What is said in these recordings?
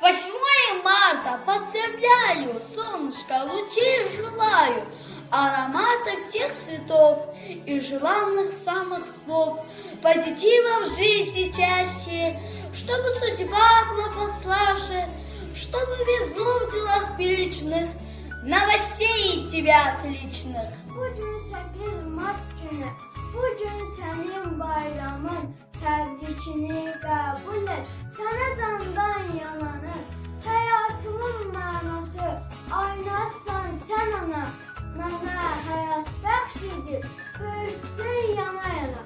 8 марта поздравляю, солнышко, лучей желаю, аромата всех цветов и желанных самых слов, позитива в жизни чаще, чтобы судьба была послаше, чтобы везло в делах приличных, новостей тебя отличных. Bugün 8 Mart günü. Bugün senin bayramın. Tebrikini kabul et. Sana candan yananı. Hayatımın manası. Aynasan sen ana. Bana hayat bəxşidir. Böyütdün yana yana.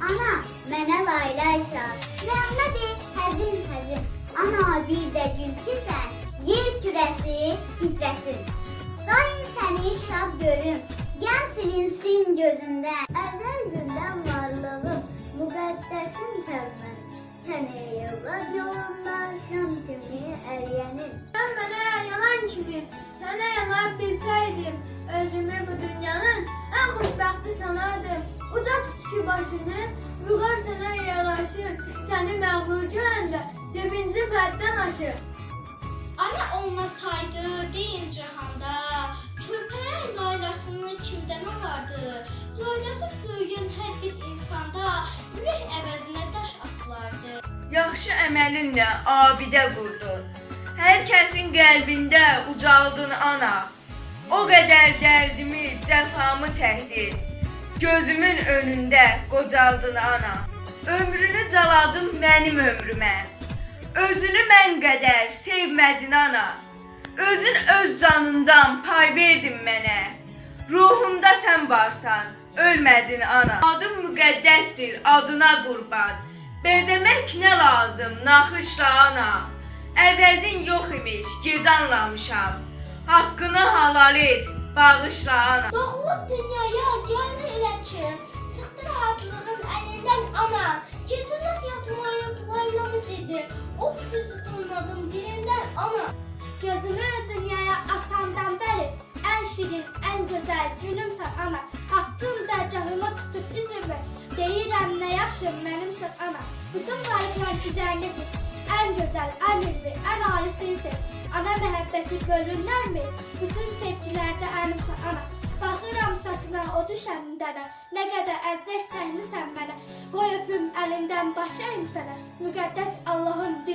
Ana, mənə laylay çal. Rəhmədi, həzin həzin. Ana, bir də gül ki sən, yer kürəsi titrəsin. Daim səni şad görüm, qəm silinsin gözündən. Əvvəl gündən varlığım, səlmən. Səni yıllar yolunda şam kimi əriyənim. Sen bana yanan kimi, sana yanar bilseydim, özümü bu dünyanın en xoşbəxti sanardım. Uca tut ki başını, vüqar sana yaraşır, seni məğrur görəndə sevincim həddən aşır. Ana olmasaydı deyin cihanda, körpələr laylasını kimdən alardı? Laylası Yaxşı əməlinlə abidə qurdun. Hər kəsin qəlbində ucaldın ana. O qədər dərdimi, cəfamı çəkdin. Gözümün önündə qocaldın ana. Ömrünü caladın mənim ömrümə. Özünü mən qədər sevmədin ana. Özün öz canından pay verdin mənə. Ruhumda sən varsan, ölmədin ana. Adım müqəddəsdir, adına qurban. Bezəmək nə lazım, naxışla ana. Əvəzin yox imiş, gec anlamışam. Haqqını halal et, bağışla ana. Doğulub dünyaya gəldi elə ki, çıxdı rahatlığın əlindən ana. Gecələr yatmayıb laylamı dedi. Of sözü duymadım dilindən ana. Gözümü dünyaya asandan bəri, en şirin, en güzel gülümsən ana. Haqqın dərgahıma tutub üzümü, deyirəm nə yaxşı mənimsən ana. Bütün varlıqlar güzəllidir, en güzel, en ülvi, en alisinsiz. Ana məhəbbəti bölünlərmi? Bütün sevgilerde ənimsən ana. Baxıram saçına o düşəndənə, nə qədər əziyyət çəkmisən mənə. Qoy öpüm əlindən başlayım sənə, müqəddəs Allahın ana.